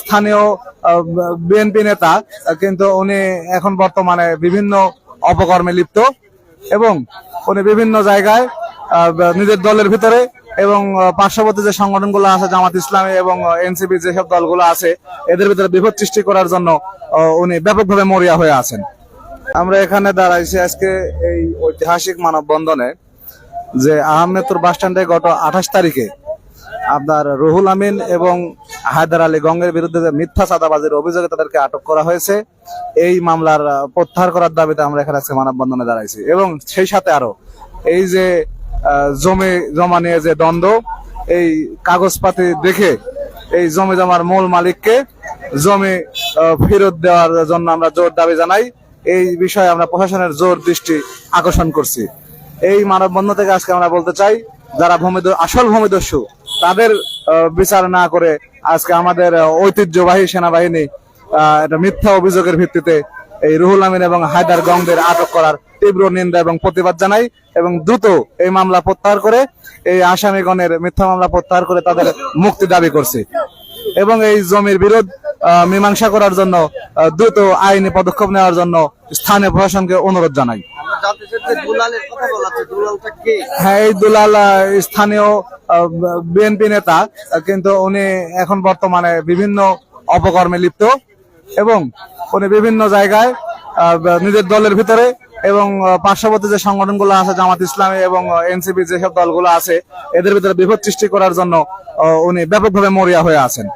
স্থানীয় বিএনপি নেতা, কিন্তু উনি এখন বর্তমানে বিভিন্ন অপকর্মে লিপ্ত এবং উনি বিভিন্ন জায়গায় নিজের দলের ভিতরে এবং পার্শ্ববর্তী যে সংগঠনগুলো আছে, জামাত ইসলামী এবং এনসিপি যেসব দলগুলো আছে, এদের ভিতরে বিপদ সৃষ্টি করার জন্য উনি ব্যাপকভাবে মরিয়া হয়ে আছেন। আমরা এখানে দাঁড়াইছি আজকে এই ঐতিহাসিক মানববন্ধনে, যে আহমেদপুর বাস স্ট্যান্ডে গত আঠাশ তারিখে আপনার রুহুল আমিন এবং হায়দার আলী গঙ্গের বিরুদ্ধে মিথ্যা চাঁদাবাজির অভিযোগে তাদেরকে আটক করা হয়েছে, এই মামলার প্রত্যাহার করার দাবিতে আমরা এখানে আজকে মানববন্ধনে দাঁড়াইছি। এবং সেই সাথে আরও, এই যে জমি জমা নিয়ে যে দ্বন্দ্ব, এই কাগজপাতি দেখে এই জমি জমার মূল মালিককে জমি ফেরত দেওয়ার জন্য আমরা জোর দাবি জানাই। এই বিষয়ে আমরা প্রশাসনের জোর দৃষ্টি আকর্ষণ করছি। এই মানববন্ধন থেকে আজকে আমরা বলতে চাই, যারা ভূমিদ, আসল ভূমিদস্যু তাদের বিচার না করে আজকে আমাদের ঐতিহ্যবাহী সেনাবাহিনী একটা মিথ্যা অভিযোগের ভিত্তিতে এই রুহুল আমিন এবং হায়দার গংদের আটক করার তীব্র নিন্দা এবং প্রতিবাদ জানাই এবং দ্রুত এই মামলা প্রত্যাহার করে, এই আসামিগণের মিথ্যা মামলা প্রত্যাহার করে তাদের মুক্তি দাবি করছি। এবং এই জমির বিরোধ মীমাংসা করার জন্য দ্রুত আইনি পদক্ষেপ নেওয়ার জন্য স্থানীয় প্রশাসনকে অনুরোধ জানাই। হ্যাঁ এই দুলাল স্থানীয় বিএনপি নেতা, কিন্তু উনি এখন বর্তমানে বিভিন্ন অপকর্মে লিপ্ত এবং উনি বিভিন্ন জায়গায় নিজের দলের ভিতরে এবং পার্শ্ববর্তী যে সংগঠনগুলো আছে, জামাত ইসলামী এবং এনসিপি যেসব দলগুলো আছে, এদের ভিতরে বিপদ সৃষ্টি করার জন্য উনি ব্যাপকভাবে মরিয়া হয়ে আছেন।